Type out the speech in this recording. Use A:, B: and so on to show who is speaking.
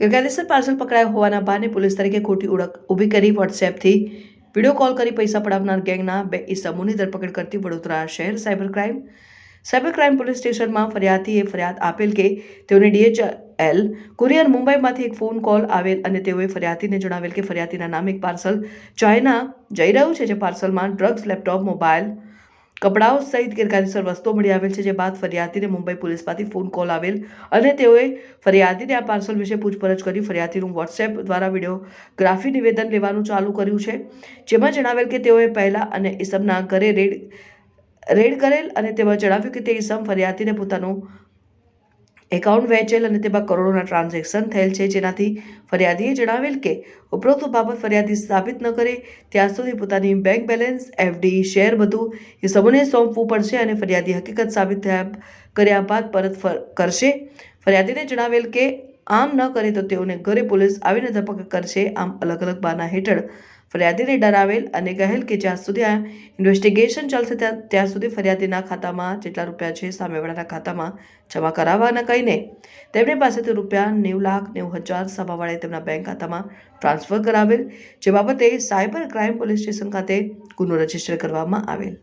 A: ગેરકાયદેસર પાર્સલ પકડાયા હોવાના બહાને પોલીસ તરીકે ખોટી ઓળખ ઊભી કરી વોટ્સએપથી. વીડિયો કોલ કરી પૈસા પડાવનાર ગેંગના બે ઇસમોની ધરપકડ કરતી વડોદરા શહેર cyber crime. Cyber crime police સ્ટેશનમાં ફરિયાદીએ ફરિયાદ આપેલ કે તેઓને ડીએચએલ કુરિયર મુંબઈમાંથી એક ફોન કોલ આવેલ અને તેઓએ ફરિયાદીને જણાવેલ કે ફરિયાદીના નામે એક પાર્સલ ચાઇના જઈ રહ્યું છે, જે પાર્સલમાં ડ્રગ્સ, લેપટોપ, મોબાઈલ કપડાઓ સહિત ગેરકાયદેસર વસ્તુઓ મળી આવેલ છે, જે બાદ ફરિયાદીને મુંબઈ પોલીસમાંથી ફોન કોલ આવેલ અને તેઓએ ફરિયાદીને આ પાર્સલ વિશે પૂછપરછ કરી ફરિયાદીનું વોટ્સએપ દ્વારા વિડીયોગ્રાફી નિવેદન લેવાનું ચાલુ કર્યું છે. જેમાં જણાવેલ કે તેઓએ પહેલા અને ઈસમના ઘરે રેડ રેડ કરેલ અને તેમાં જણાવ્યું કે તે ઈસમ ફરિયાદીને પોતાનું એકાઉન્ટ વેચેલ અને તેમાં કરોડોના ટ્રાન્ઝેક્શન થયેલ છે. જેનાથી ફરિયાદીએ જણાવેલ કે, ઉપરોક્ત બાબત ફરિયાદી સાબિત ન કરે, ત્યાં સુધી પોતાની બેંક બેલેન્સ, એફડી, શેર બધું એ સમૂહને સોંપવું પડશે અને ફરિયાદી હકીકત સાબિત થયા કર્યા બાદ પરત કરશે. ફરિયાદીને જણાવેલ કે, આમ ન કરે તો તેઓને ઘરે પોલીસ આવીને ધરપકડ કરશે. આમ અલગ અલગ બાના હેઠળ ફરિયાદીને ડરાવેલ અને કહેલ કે જ્યાં સુધી આ ઇન્વેસ્ટિગેશન ચાલશે ત્યાં ત્યાં સુધી ફરિયાદીના ખાતામાં જેટલા રૂપિયા છે સામેવાળાના ખાતામાં જમા કરાવવાના કહીને તેમની પાસેથી રૂપિયા નેવું લાખ નેવું હજાર સામાવાળાએ તેમના બેંક ખાતામાં ટ્રાન્સફર કરાવેલ, જે બાબતે સાયબર ક્રાઇમ પોલીસ સ્ટેશન ખાતે ગુનો રજિસ્ટર કરવામાં આવેલ.